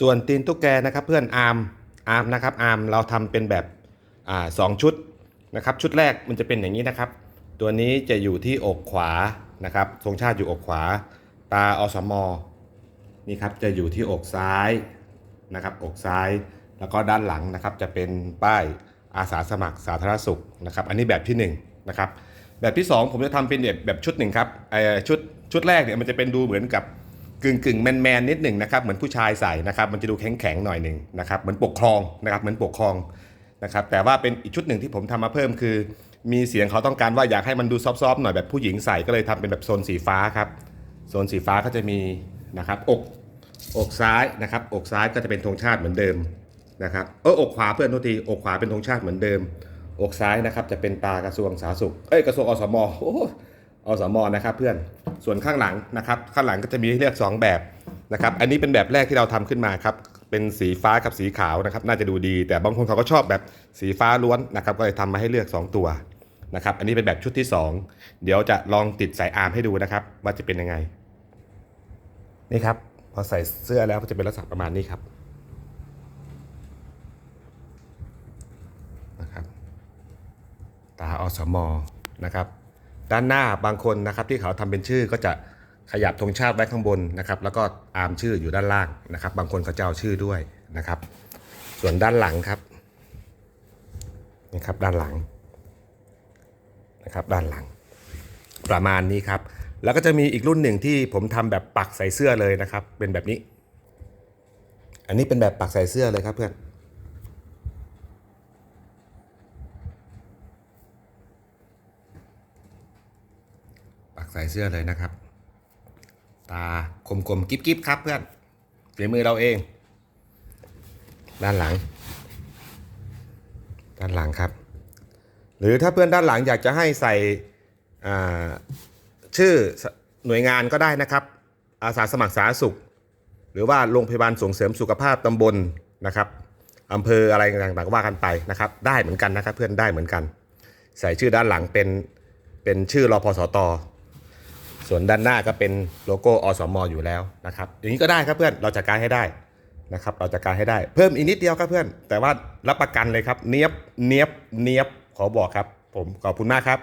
ส่วนตีนตุ๊กแกนะครับเพื่อนอาร์มอาร์มนะครับอาร์มเราทำเป็นแบบอ่าสองชุดนะครับชุดแรกมันจะเป็นอย่างนี้นะครับ ตัวนี้จะอยู่ที่อกขวานะครับธงชาติอยู่อกขวา ตาอสมอนี่ครับจะอยู่ที่อกซ้ายนะครับอกซ้ายแล้วก็ด้านหลังนะครับจะเป็นป้ายอาสาสมัครสาธารณสุขนะครับอันนี้แบบที่หนึ่งนะครับแบบที่สองผมจะทำเป็นแบบแบบชุดหนึ่งครับชุดชุดแรกเนี่ยมันจะเป็นดูเหมือนกับ กึ่งกึ่งแมนแมนนิดหนึ่งนะครับเหมือนผู้ชายใส่นะครับมันจะดูแข็งแข็งหน่อยหนึ่งนะครับเหมือนปกครองนะครับเหมือนปกครองนะครับแต่ว่าเป็นอีกชุดหนึ่งที่ผมทำมาเพิ่มคือ มีเสียงเขาต้องการว่าอยากให้มันดูซอฟๆหน่อยแบบผู้หญิงใส่ก็เลยทำเป็นแบบโซนสีฟ้าครับโซนสีฟ้าก็จะมีนะครับอกอกซ้ายนะครับอกซ้ายก็จะเป็นธงชาติเหมือนเดิมนะครับเอออกขวาเพื่อนโทษทีอกขวาเป็นธงชาติเหมือนเดิม อกซ้ายนะครับจะเป็นตากระทรวงสาธารณสุขเอ้ยกระทรวงอสมโอ้โหอสมนะครับเพื่อน ส่วนข้างหลังนะครับ ข้างหลังก็จะมีให้เลือก 2 แบบนะครับ อันนี้เป็นแบบแรกที่เราทำขึ้นมาครับ เป็นสีฟ้ากับสีขาวนะครับ น่าจะดูดี แต่บางคนเขาก็ชอบแบบสีฟ้าล้วนนะครับ ก็เลยทำมาให้เลือก 2 ตัวนะครับ อันนี้เป็นแบบชุดที่ 2 เดี๋ยวจะลองติดสายอาร์มให้ดูนะครับ ว่าจะเป็นยังไง นี่ครับ พอใส่เสื้อแล้วก็จะเป็นลักษณะประมาณนี้ครับนะครับ ตาอสมอนะครับ ด้านหน้าบางคนนะครับที่เขาทำเป็นชื่อก็จะขยับธงชาติไว้ข้างบนนะครับ แล้วก็อามชื่ออยู่ด้านล่างนะครับ บางคนเขาจะเอาชื่อด้วยนะครับ ส่วนด้านหลังครับนะครับด้านหลังนะครับด้านหลัง ประมาณนี้ครับ แล้วก็จะมีอีกรุ่นหนึ่งที่ผมทำแบบปักใส่เสื้อเลยนะครับ เป็นแบบนี้ อันนี้เป็นแบบปักใส่เสื้อเลยครับเพื่อน ปักใส่เสื้อเลยนะครับ ตาคมๆกิ๊บๆครับเพื่อนฝีมือเราเอง ด้านหลัง ด้านหลังครับ หรือถ้าเพื่อนด้านหลังอยากจะให้ใส่ชื่อหน่วยงานก็ได้นะครับ อาสาสมัครสาธารณสุข หรือว่าโรงพยาบาลส่งเสริมสุขภาพตำบลนะครับอำเภออะไรต่างๆก็ว่ากันไปนะครับ ได้เหมือนกันนะครับเพื่อนได้เหมือนกัน ใส่ชื่อด้านหลังเป็นเป็นชื่อรอพสตอ ส่วนด้านหน้าก็เป็นโลโก้อสมอยู่แล้วนะครับ อย่างนี้ก็ได้ครับเพื่อนเราจัดการให้ได้นะครับ เราจัดการให้ได้เพิ่มอีกนิดเดียวครับเพื่อน แต่ว่ารับประกันเลยครับ เนียบเนียบเนียบขอบอกครับ ผมขอบคุณมากครับ